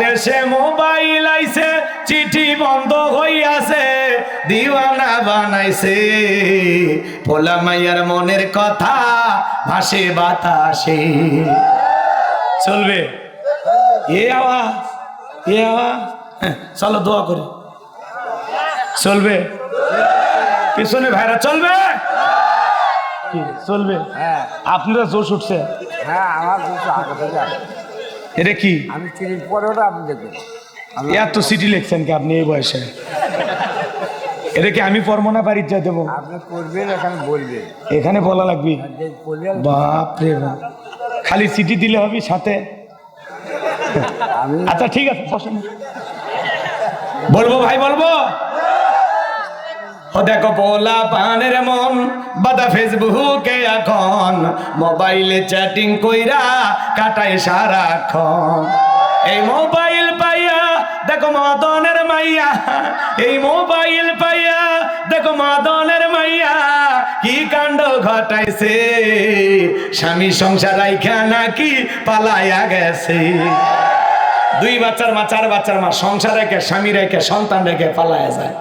দেশে মোবাইল আইছে চিঠি বন্ধ হইয়াছে দিওয়ানা বানাইছে। পোলা মাইয়ার মনের কথা ভাসে বাতাসে। চলবে। এ আওয়াজ এ আওয়াজ হ্যাঁ, চলো দোয়া করি। চলবে। পিছনে ভাইরা চলবে? কি, চলবে? হ্যাঁ। আপনারা জোশ উঠছে। হ্যাঁ আমার কিছু আগে থেকে আছে। এটা কি? আমি চিনির পরেওটা আপনি দেখবেন। এত সিটি লিখছেন কি আপনি এই বয়সে? এটা কি আমি পড়ব না বাড়ির যা দেবো? আপনি করবেন এখানে বলবেন। এখানে বলা লাগবে? বাপ রে বাপ। খালি সিটি দিলে হবে সাথে? আচ্ছা ঠিক আছে। বলব ভাই বলব? ও দেখো পোলা পানের মন, বাদা ফেসবুকে এখন, মোবাইলে চ্যাটিং কইরা কাটায় সারাক্ষণ। এই মোবাইল পাইয়া, দেখো মাদনের মাইয়া, এই মোবাইল পাইয়া, দেখো মাদনের মাইয়া, কি কাণ্ড ঘটাইছে? স্বামী সংসার রাইখা নাকি পালাইয়া গেছে। দুই বাচ্চার মা, চার বাচ্চার মা, সংসার রেখে স্বামী রেখে সন্তান রেখে পালায় যায়।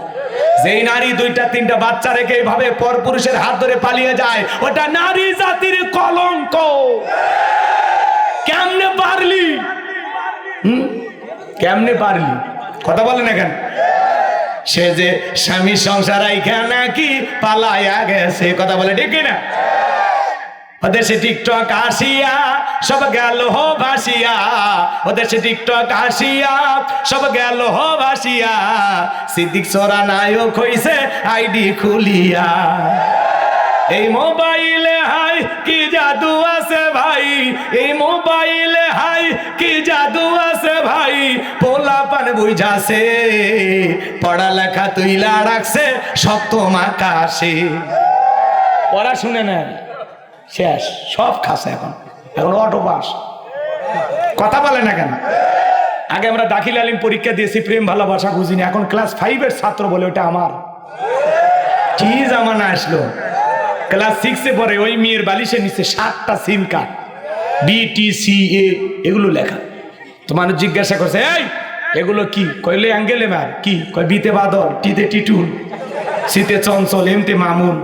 যেই নারী দুইটা, তিনটা বাচ্চা রেখে এইভাবে পর পুরুষের হাত ধরে পালিয়ে যায়, ওটা নারী জাতির কলঙ্ক। কেমনে পারলি? হুম? কেমনে পারলি? কথা বলে না কেন? সে যে স্বামী সংসার আইখা নাকি পালায়া গেছে, কথা বলে ঠিক না ওদের সে টিকটক আসিয়া, সব গেল হো ভাসিয়া। ওদের সে টিকটক আসিয়া, সব গেল হো ভাসিয়া। সিদ্দিক সোরা নায়ক হইছে, আইডি খুলিয়া। এই মোবাইলে হাই, কি জাদু আছে ভাই? এই মোবাইলে হাই, কি জাদু আছে ভাই? পোলা পান বুঝাছে, পড়ালেখা তুইলা রাখছে, সপ্তম আকাশে। পড়া শুনে নেন। শেষ সব খাসে এখন। এখন অটো পাস কথা বলে না কেন? আগে আমরা দাখিল আলিম পরীক্ষা দিয়েছি প্রেম ভালোবাসা বুঝিনি এখন ক্লাস ফাইভের ছাত্র বলে ওটা আমার। কি জামানা আসলো। ক্লাস সিক্সে পরে ওই মেয়ের বালিশের নিচে সাতটা সিম কার্ড বিটিসি এ এগুলো লেখা। তো মানুষ জিজ্ঞাসা করছে এই এগুলো কি? কইলে অ্যাঙ্গেলে মার। কি? কয় বিতে বাদল টিতে টিটুন শীতে চঞ্চল এমতে মামুন।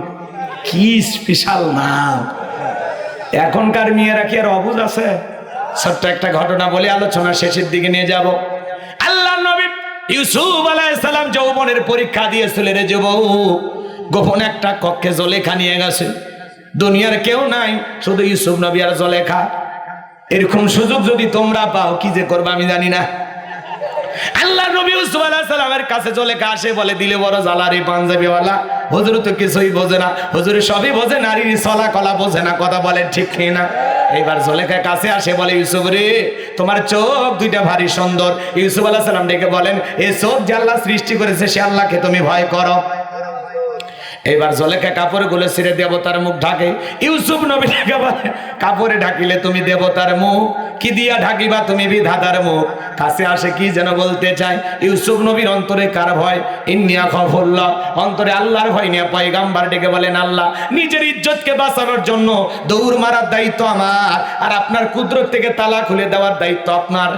কি স্পেশাল নাম। এখনকার মেয়েরা কি আর অবুজ আছে? ছোট্ট একটা ঘটনা বলে, আলোচনা শেষের দিকে নিয়ে যাব। আল্লাহ নবী ইউসুফ সালাম যৌবনের পরীক্ষা দিয়েছিল, রে যুবক, গোপন একটা কক্ষে জলেখা নিয়ে গেছে। দুনিয়ার কেউ নাই, শুধু ইউসুফ নবী আর জলেখা। এরকম সুযোগ যদি তোমরা পাও, কি যে করবে আমি জানি না। আল্লাহ নবী ইউসুফ আলাইহিস সালামের কাছে চলে আসে, বলে, দিলে বড় জ্বালারি পাঞ্জাবিওয়ালা। হুজুর তো কিছুই বোঝে না। হুজুর সবই বোঝে, নারীর চলা কলা বোঝে না, কথা বলে ঠিক না? এইবার জলেখা কাছে আসে, বলে, ইউসুফ রে, তোমার চোখ দুইটা ভারী সুন্দর। ইউসুফ আলাইহিস সালাম ডেকে বলেন এই চোখ যে আল্লাহ সৃষ্টি করেছে, সে আল্লাহকে তুমি ভয় করো। এবার জলেখা কাপড়ে গুলো ছিঁড়ে দেবতার মুখ ঢাকে। ইউসুফ নবী ঢাকে কাপড়ে ঢাকিলে তুমি দেবতার মুখ, কি দিয়া ঢাকিবা তুমি বিধাতার মুখ? কাছে আসে কি যেন বলতে চাই ইউসুফ নবীর অন্তরে কার ভয়? ইন্নিয়া খফল্লা অন্তরে আল্লাহর ভয় নিয়ে পয়গাম্বার ডেকে বলেন, আল্লাহ, নিজের ইজ্জতকে বাঁচানোর জন্য দৌড় মারার দায়িত্ব আমার, আর আপনার কুদরত থেকে তালা খুলে দেওয়ার দায়িত্ব আপনার।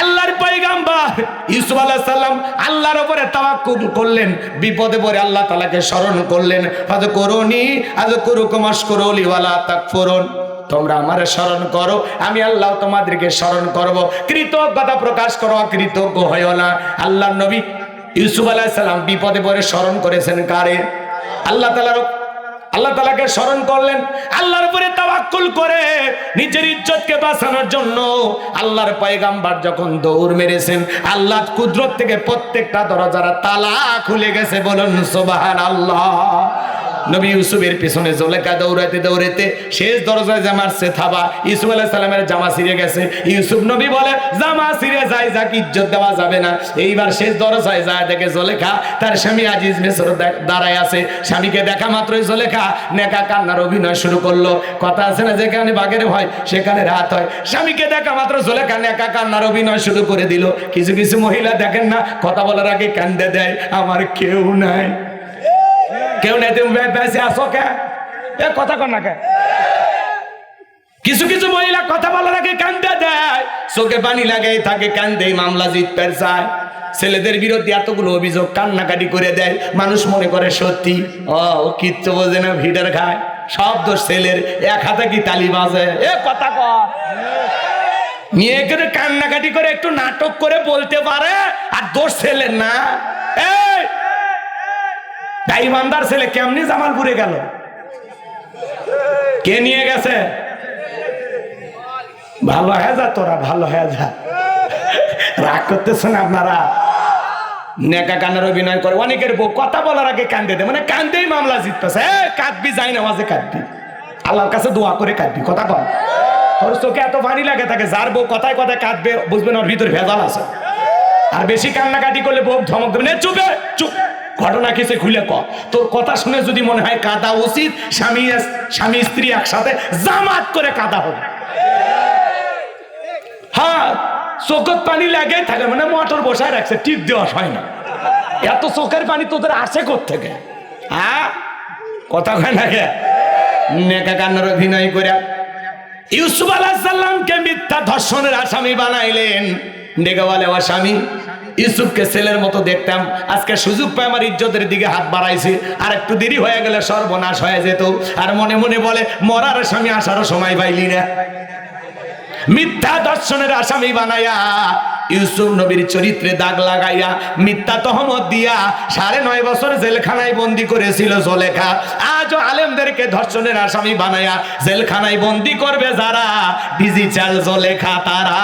আল্লাহর পয়গাম্বার। ইউসুফ আলাইহিস সালাম আল্লাহর উপরে তাওয়াক্কুল করলেন, বিপদে পড়ে আল্লাহ তাআলাকে স্মরণ করলেন ফাজ করুনি আজ করুকুম আশকুরুলি ওয়ালা তাকফুরুন। তোমরা আমার স্মরণ করো, আমি আল্লাহ তোমাদেরকে স্মরণ করব। কৃতজ্ঞতা প্রকাশ করো কৃতজ্ঞ হইও না। আল্লাহর নবী ইউসুফ আলাইহিস সালাম বিপদে পড়ে স্মরণ করেছেন কারে? আল্লাহ তাআলার আল্লাহ তালাকে স্মরণ করলেন। আল্লাহর উপরে তাওয়াক্কুল করে নিজের ইজ্জতকে বাঁচানোর জন্য আল্লাহর পয়গাম্বার যখন দৌড় মেরেছেন আল্লাহ কুদরত থেকে প্রত্যেকটা দরজার তালা খুলে গেছে বলুন সুবহান আল্লাহ নবী ইউসুফের পিছনে জোলেকা দৌড়াইতে দৌড়াইতে শেষ দরজায় যে মারছে থাবা ইউসুফ আলাহ সালামের জামা ছিঁড়ে গেছে। ইউসুফ নবী বলে, জামা ছিঁড়ে যায়, যাক ইজ্জত দেওয়া যাবে না। এইবার শেষ দরজায় যায়, দেখে জোলেখা তার স্বামী আজিজ মেসর দাঁড়ায় আছে। স্বামীকে দেখা মাত্রই জোলেখা নেকা কান্নার অভিনয় শুরু করল। কথা আছে না, যেখানে বাঘের ভয়, সেখানে রাত হয়। স্বামীকে দেখা মাত্র জোলেখা নেকা কান্নার অভিনয় শুরু করে দিল। কিছু কিছু মহিলা দেখেন না, কথা বলার আগে কান্দে দেয়, আমার কেউ নাই। কেউ নেই, তুমি বেঁচে আসো কে এ, কথা কর না কে? কিছু কিছু মহিলা কথা বলার আগে কান্দে দেয়। চোখে পানি লাগে থাকে, কান্দে, মামলা জিততে চায় ছেলেদের বিরুদ্ধে এতগুলো অভিযোগ কান্নাকাটি করে দেয়। মানুষ মনে করে, সত্যি? ও কিচ্ছু বোঝে না ভিড়ের খায়। সব দোষ ছেলের, এক হাতে কি তালি বাজে? এ, কথা কর মেয়েকে কান্নাকাটি করে একটু নাটক করে বলতে পারে, আর দোষ ছেলের না। এই গাইবান্দার ছেলে কেমনি জামালপুরে গেল? কে নিয়ে গেছে? ভালো হয়ে যা তোরা, ভালো হয়ে যা রাগ করতেছেন আপনারা? নেকা কান্নার অভিনয় করে অনেকের বউ কথা বলার আগে কান্দে মানে কান্দেই মামলা জিততেছে। কাঁদবি, যাই না মাঝে কাঁদবি। আল্লাহর কাছে দোয়া করে কাঁদবি, কথা কর তোর চোখে এত পানি লাগে থাকে যার বউ কথায় কথায় কাঁদবে বুঝবেন ওর ভিতরে ভেজাল আছে। আর বেশি কান্নাকাটি করলে বউ ধমক দেবে, না, চুপে চুপ। ঘটনা কিছু খুলে ক তোর কথা শুনে যদি মনে হয় কাঁদা উচিত, স্বামী স্বামী, স্ত্রী একসাথে জামাত করে কাঁদা হবে। হ্যাঁ চোখের পানি লাগে, থাকে মানে মোটর বসায় রাখছে, টিপ দেওয়া হয় না। এত চোখের পানি তোদের আসে থেকে হ্যাঁ কথা কয় না নেকা কান্নার অভিনয় করে। ইউসুফ আলাহিসাল্লামকে মিথ্যা ধর্ষণের আসামি বানাইলেন। ডেকে বলে স্বামী। ইউসুফকে ছেলের মতো দেখতাম। আজকে সুযোগ পায় আমার ইজ্জতের দিকে হাত বাড়াইছে। আর একটু দেরি হয়ে গেলে সর্বনাশ হয়ে যেত। আর মনে মনে বলে, মরার স্বামী আসারও সময় পাইলি না। মিথ্যা দর্শনের আসামি বানাইয়া ইউসুফ নবীর চরিত্রে দাগ লাগাইয়া মিথ্যা তহমত দিয়া সাড়ে নয় বছর জেলখানায় বন্দি করেছিল জলেখা। আজও আলেমদেরকে ধর্ষণের আসামি বানাইয়া জেলখানায় বন্দি করবে যারা। ডিজিটাল জলেখা তারা।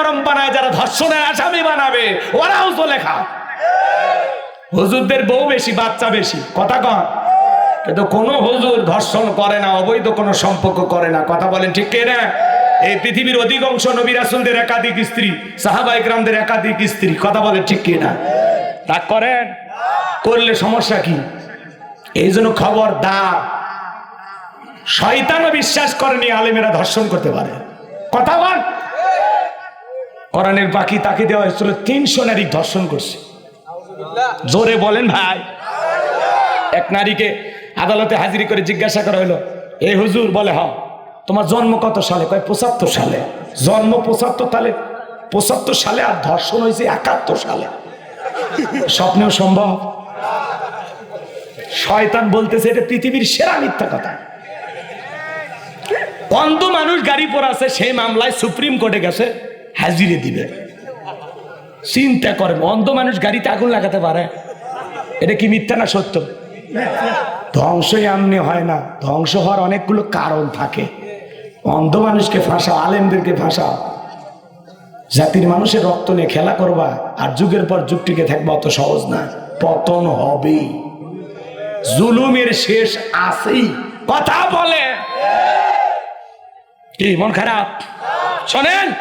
নরম বানায়, যারা ধর্ষণের আসামি বানাবে, ওরাও জলেখা হুজুরদের বউ বেশি, বাচ্চা বেশি, কথা কন। কিন্তু কোনো হুজুর ধর্ষণ করে না, অবৈধ কোনো সম্পর্ক করে না, কথা বলেন ঠিক কে না এই পৃথিবীর অধিকাংশ নবী রাসুলদের একাধিক স্ত্রী, সাহাবা ইকরামদের একাধিক স্ত্রী, কথা বলেন ঠিক কে না তা করেন? করলে সমস্যা কি? এই জন্য খবর দা শয়তানও বিশ্বাস করেনি, আলেমেরা ধর্ষণ করতে পারে। কথা বল। কোরআনের বাকি তাকে দেওয়া হয়েছিল তিনশো নারী ধর্ষণ করছে। জোরে বলেন ভাই। এক নারীকে আদালতে হাজিরি করে জিজ্ঞাসা করা হলো, এ হুজুর, বলে হ তোমার জন্ম কত সালে? কয়, পঁচাত্তর সালে। জন্ম পঁচাত্তর সালে পঁচাত্তর সালে আর ধর্ষণ হয়েছে একাত্তর সালে। স্বপ্নেও সম্ভব। শয়তান বলতেছে, এটা পৃথিবীর সেরা মিথ্যা কথা। অন্ধ মানুষ গাড়ি পর আছে, সেই মামলায় সুপ্রিম কোর্টে গেছে। হাজিরে দিবে। চিন্তা করেন, অন্ধ মানুষ গাড়িতে আগুন লাগাতে পারে। এটা কি মিথ্যা না সত্য? ধ্বংসই এমনি হয় না। ধ্বংস হওয়ার অনেকগুলো কারণ থাকে। অন্ধ মানুষকে ফাঁসা আলেমদেরকে ফাঁসা জাতির মানুষের রক্ত নিয়ে খেলা করবা, আর যুগের পর যুগ টিকে থাকবা অত সহজ না। পতন হবেই। জুলুমের শেষ আসেই কথা বলে। কি, মন খারাপ? শোনেন?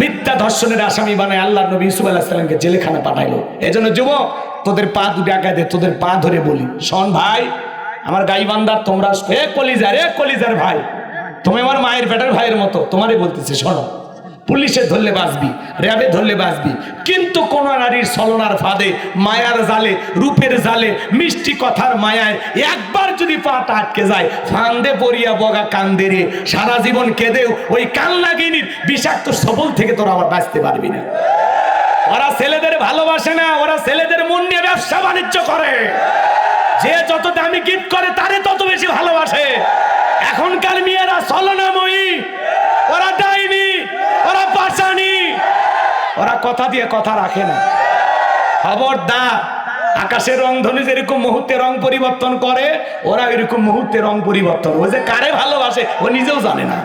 মিথ্যা ধর্ষণের আসামি বানায় আল্লাহ নবী ইসুফ আলাহিসাল্লামকে জেলেখানা পাঠাইলো। এই জন্য যুবক, তোদের পা দুটো আগায় দে, তোদের পা ধরে বলি। শোন ভাই, আমার গাইবান্দার তোমরা, এ কলিজার এ কলিজার ভাই, তুমি আমার মায়ের বেটার ভাইয়ের মতো, তোমারই বলতেছি, শোনো। পুলিশে ধরলে বাঁচবি, র্যাবে ধরলে বাঁচবি। কিন্তু কোন নারীর ছলনার ফাঁদে, মায়ার জালে, রূপের জালে, মিষ্টি কথার মায়ায় একবার যদি পাটা আটকে যায়, ফান্দে পড়িয়া বগা কান্দে রে। সারা জীবন কেঁদেও ওই কান্নাগিনীর বিষাক্ত সবল থেকে তোরা আবার বাঁচতে পারবি না। ওরা ছেলেদের ভালোবাসে না, ওরা ছেলেদের মন নিয়ে ব্যবসা বাণিজ্য করে। যে যত দামি গিফট করে, তারে তত বেশি ভালোবাসে এখনকার মেয়েরা ছলনাময়ী ওরা ডাইনি ওরা পাশানি ওরা কথা দিয়ে কথা রাখে না। খবরদার আকাশের রং ধনু যেরকম মুহূর্তে রং পরিবর্তন করে, ওরা এরকম মুহূর্তে রং পরিবর্তন ও যে কারে ভালোবাসে, ও নিজেও জানে না।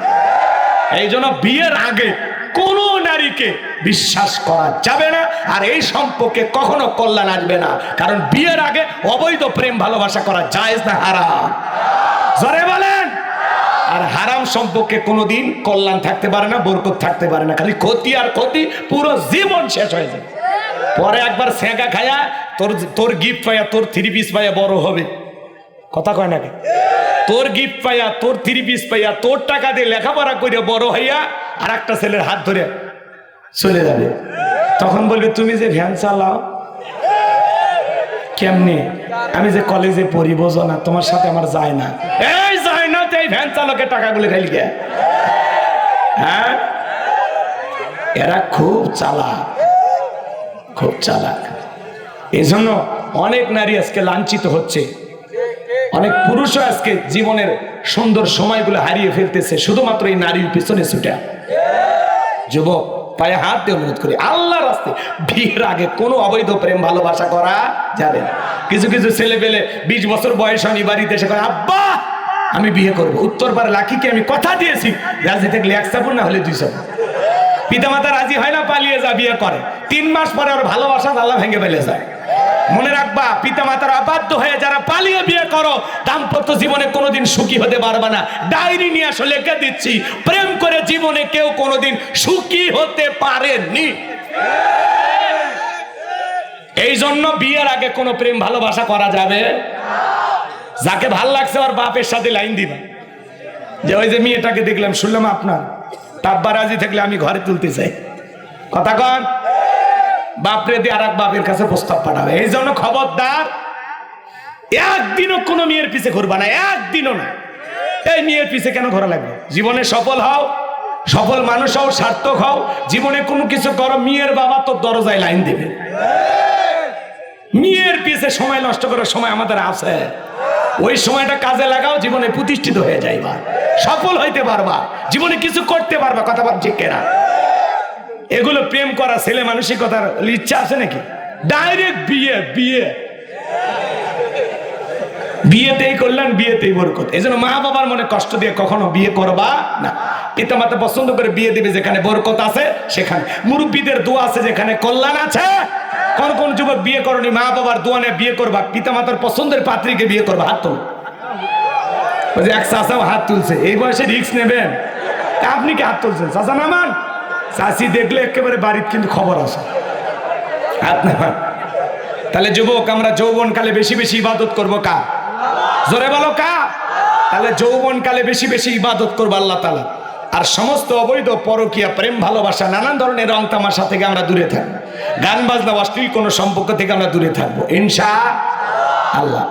এই জন্য বিয়ের আগে কোন নারীকে বিশ্বাস করা যাবে না, আর এই সম্পর্কে কখনো কল্যাণ আসবে না। কারণ বিয়ের আগে অবৈধ প্রেম ভালোবাসা করা যায় না, হারাম। জরে বলেন। আর হারাম সম্পর্কে কোনোদিন কল্যাণ থাকতে পারে না, বরকত থাকতে পারে না। খালি ক্ষতি আর ক্ষতি পুরো জীবন শেষ হয়ে যায় পরে একবার সেঁকা খায়া তোর তোর গিফট পাইয়া তোর থ্রি পিস পাইয়া বড় হবে। কথা কয় নাকি তোর গিফট পাইয়া তোর থ্রি পিস পাইয়া তোর টাকা দিয়ে লেখাপড়া করে বড় হইয়া আর একটা ছেলের হাত ধরে চলে যাবে। তখন বলবে, তুমি যে ভ্যান চালাও, কেমনে? আমি যে কলেজে পড়ি, বোঝো না, তোমার সাথে আমার যায় না। ভ্যান চালকের টাকাগুলো খাইলি গে হ্যাঁ? এরা খুব চালাক খুব চালাক। এই জন্য অনেক নারী আজকে লাঞ্ছিত হচ্ছে। অনেক পুরুষও আজকে জীবনের সুন্দর সময়গুলো হারিয়ে ফেলতেছে শুধুমাত্র এই নারীর পিছনে ছুটে। যুবক পায়ে হাত দিয়ে অনুরোধ করি আল্লাহ রাস্তে বিয়ের আগে কোনো অবৈধ প্রেম ভালোবাসা করা যাবে না। কিছু কিছু ছেলে পেলে বিশ বছর বয়স আমি বাড়িতে এসে কয়, আব্বা আমি বিয়ে করব। উত্তর পারে লাখিকে আমি কথা দিয়েছি। রাজি থাকলে এক সাপুর না হলে দুই সাপুর পিতামাতা রাজি হয় না, পালিয়ে যা, বিয়ে করে। তিন মাস পরে ওর ভালোবাসা আল্লাহ ভেঙে ফেলে যায়। মনে রাখবা, পিতামাতার অবাধ্য হয়ে যারা পালিয়ে বিয়ে করো, দাম্পত্য জীবনে কোনোদিন সুখী হতে পারবে না। ডায়েরি নিয়ে আসলে লিখে দিচ্ছি, প্রেম করে জীবনে কেউ কোনোদিন সুখী হতে পারেনি। এই জন্য বিয়ের আগে কোনো প্রেম ভালোবাসা করা যাবে? যাকে ভালো লাগছে ওর বাপের সাথে লাইন দিবা। যে ওই যে মেয়েটাকে দেখলাম, শুনলাম আপনার তাব্বা রাজি থাকলে আমি ঘরে তুলতে চাই। কথা কন? বাপরে দিয়ে আর এক বাপের কাছে প্রস্তাব পাঠাবে। এই জন্য খবরদার, একদিনও কোনো মেয়ের পিছে ঘুরবা না, একদিনও না। এই মেয়ের পিছে কেন ঘোরা লাগবে? জীবনে সফল হও, সফল মানুষ হও, সার্থক হও, জীবনে কোনো কিছু করো, মেয়ের বাবা তোর দরজায় লাইন দেবে। মেয়ের পিছে সময় নষ্ট করার সময় আমাদের আছে। ওই সময়টা কাজে লাগাও, জীবনে প্রতিষ্ঠিত হয়ে যাইবা। সফল হইতে পারবা, জীবনে কিছু করতে পারবা, কথা বল ঠিক কেনা? এগুলো প্রেম করা, ছেলে মানসিকতার ইচ্ছা আছে নাকি? ডাইরেক্ট বিয়ে বিয়ে। বিয়েতেই করলেন বিয়েতেই বরকত। এই জন্য মা বাবার মনে কষ্ট দিয়ে কখনো বিয়ে করবা না। পিতা মাতা পছন্দ করে বিয়ে দিবে যেখানে বরকত আছে, সেখানে। মুরব্বীদের দোয়া আছে যেখানে কল্যাণ আছে কোন কোন যুবক বিয়ে করনি, মা বাবার দোয়া নিয়ে বিয়ে করবা পিতা মাতার পছন্দের পাত্রীকে বিয়ে করবা, হাত তোল। এক চাষাও হাত তুলছে, এই বয়সে রিক্স নেবেন। আপনি কি হাত তুলছেন? চাষা নামান? চাষি দেখলে একেবারে বাড়ির কিন্তু খবর আছে। হাত নামান। তাহলে যুবক, আমরা যৌবনকালে বেশি বেশি ইবাদত করব কা? জোরে বলো কা? তাহলে যৌবনকালে বেশি বেশি ইবাদত করব আল্লাহ তালা আর সমস্ত অবৈধ, পরকীয়া, প্রেম, ভালোবাসা, নানান ধরনের রং তামাশা থেকে আমরা দূরে থাকব। গান, বাজনা, অশ্লীল কোনো সম্পর্ক থেকে আমরা দূরে থাকব। ইনশা আল্লাহ।